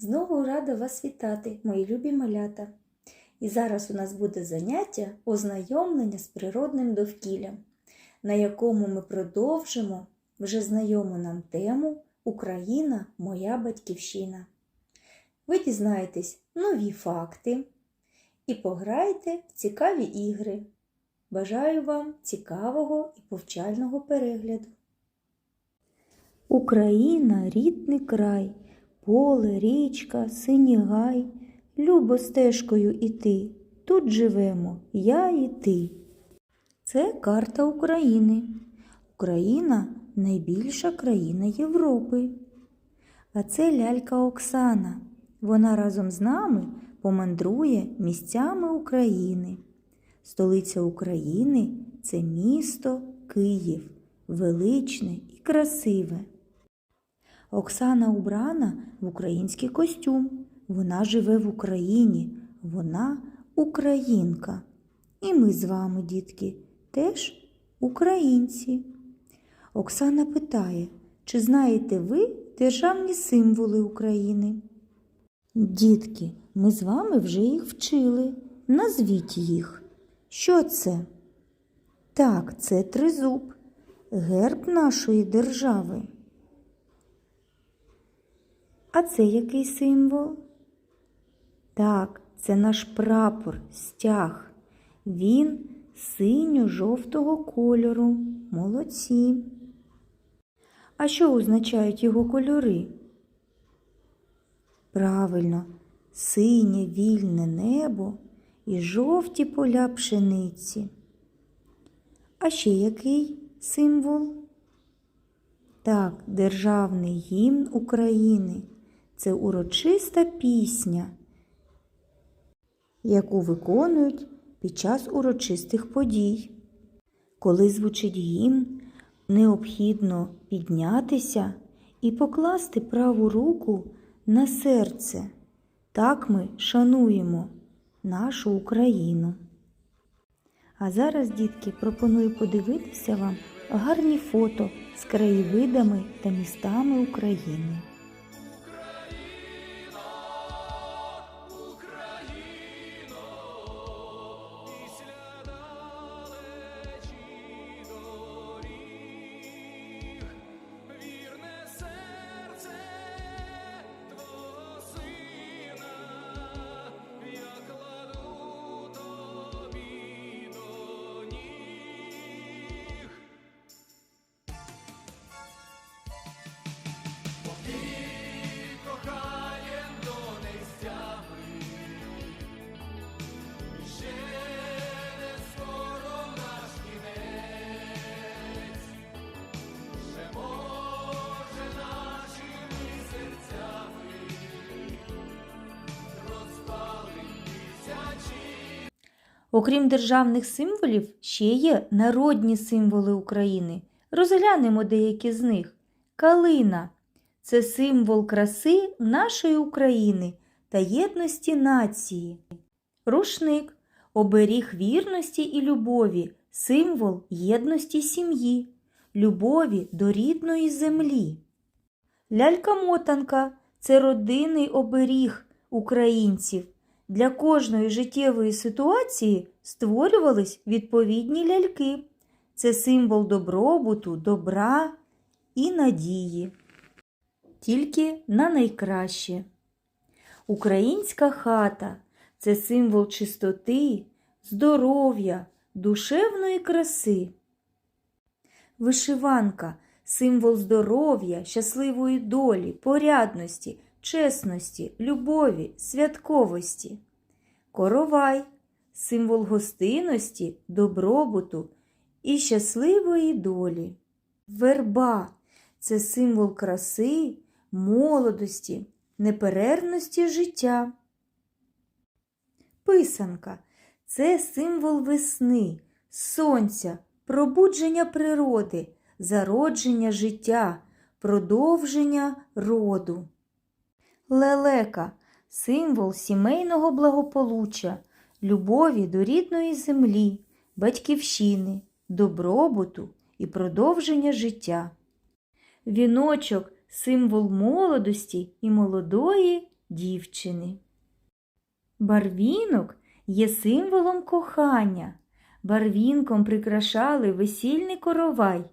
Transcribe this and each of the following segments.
Знову рада вас вітати, мої любі малята. І зараз у нас буде заняття ознайомлення з природним довкіллям, на якому ми продовжимо вже знайому нам тему Україна моя батьківщина. Ви дізнаєтесь нові факти і пограєте в цікаві ігри. Бажаю вам цікавого і повчального перегляду. Україна рідний край, поле, річка, синій гай, любо стежкою іти. Тут живемо я і ти. Це карта України. Україна найбільша країна Європи. А це лялька Оксана. Вона разом з нами помандрує місцями України. Столиця України це місто Київ, величне і красиве. Оксана убрана в український костюм. Вона живе в Україні, вона українка. І ми з вами, дітки, теж українці. Оксана питає, чи знаєте ви державні символи України? Дітки, ми з вами вже їх вчили. Назвіть їх. Що це? Так, це тризуб, герб нашої держави. А це який символ? Так, це наш прапор, стяг. Він синьо-жовтого кольору. Молодці. А що означають його кольори? Правильно, синє вільне небо і жовті поля пшениці. А ще який символ? Так, державний гімн України це урочиста пісня, яку виконують під час урочистих подій. Коли звучить гімн, необхідно піднятися і покласти праву руку на серце. Так ми шануємо нашу Україну. А зараз, дітки, пропоную подивитися вам гарні фото з краєвидами та містами України. Окрім державних символів, ще є народні символи України. Розглянемо деякі з них. Калина це символ краси нашої України та єдності нації. Рушник оберіг вірності і любові, символ єдності сім'ї, любові до рідної землі. Лялька-мотанка це родинний оберіг українців. Для кожної життєвої ситуації створювались відповідні ляльки. Це символ добробуту, добра і надії. Тільки на найкраще. Українська хата це символ чистоти, здоров'я, душевної краси. Вишиванка символ здоров'я, щасливої долі, порядності, чесності, любові, святковості. Коровай символ гостинності, добробуту і щасливої долі. Верба це символ краси, молодості, неперервності життя. Писанка це символ весни, сонця, пробудження природи, зародження життя, продовження роду. Лелека символ сімейного благополуччя, любові до рідної землі, батьківщини, добробуту і продовження життя. Віночок символ молодості і молодої дівчини. Барвінок є символом кохання. Барвінком прикрашали весільний коровай.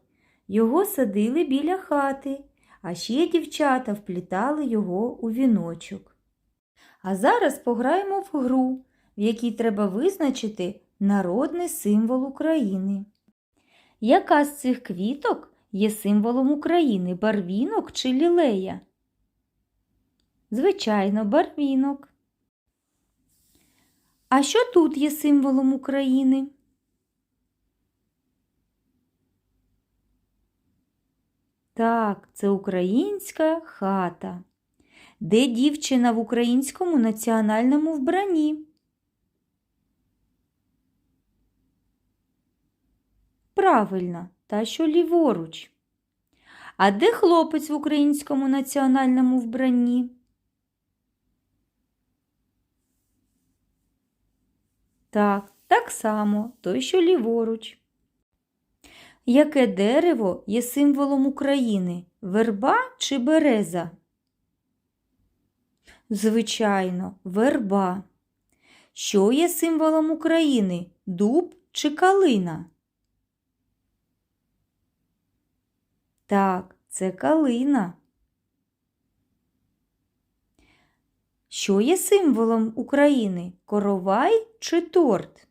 Його садили біля хати, а ще дівчата вплітали його у віночок. А зараз пограємо в гру, в якій треба визначити народний символ України. Яка з цих квіток є символом України барвінок чи лілея? Звичайно, барвінок. А що тут є символом України? Так, це українська хата. Де дівчина в українському національному вбранні? Правильно, та що ліворуч. А де хлопець в українському національному вбранні? Так, так само, той, що ліворуч. Яке дерево є символом України? Верба чи береза? Звичайно, верба. Що є символом України? Дуб чи калина? Так, це калина. Що є символом України? Коровай чи торт?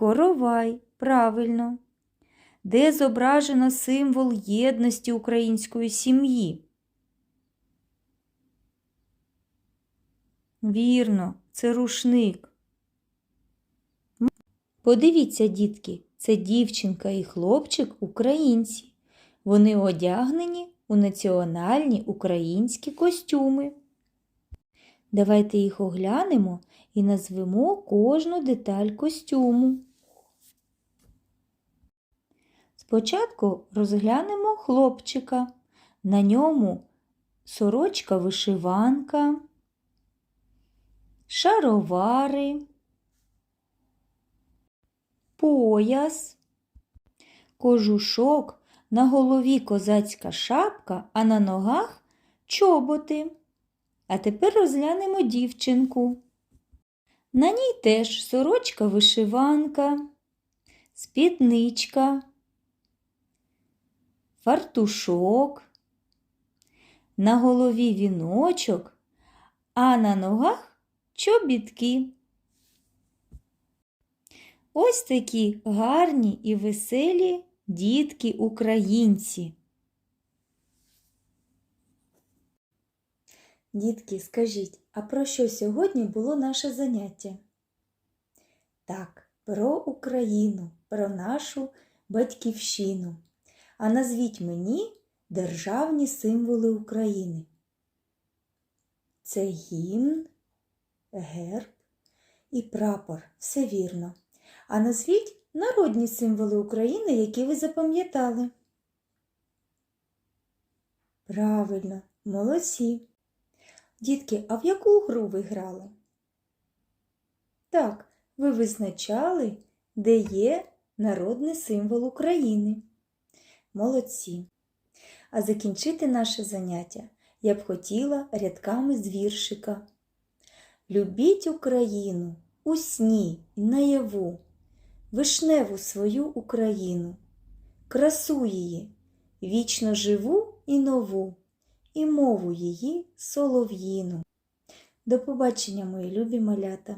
Коровай, правильно. Де зображено символ єдності української сім'ї? Вірно, це рушник. Подивіться, дітки, це дівчинка і хлопчик українці. Вони одягнені у національні українські костюми. Давайте їх оглянемо і назвемо кожну деталь костюму. Спочатку розглянемо хлопчика. На ньому сорочка вишиванка, шаровари, пояс, кожушок, на голові козацька шапка, а на ногах чоботи. А тепер розглянемо дівчинку. На ній теж сорочка вишиванка, спідничка, фартушок, на голові віночок, а на ногах чобітки. Ось такі гарні і веселі дітки українці. Дітки, скажіть, а про що сьогодні було наше заняття? Так, про Україну, про нашу батьківщину. А назвіть мені державні символи України. Це гімн, герб і прапор. Все вірно. А назвіть народні символи України, які ви запам'ятали. Правильно, молодці. Дітки, а в яку гру ви грали? Так, ви визначали, де є народний символ України. Молодці. А закінчити наше заняття я б хотіла рядками з віршика. Любіть Україну у сні і наяву, вишневу свою Україну, красу її, вічно живу і нову, і мову її солов'їну. До побачення, мої любі малята!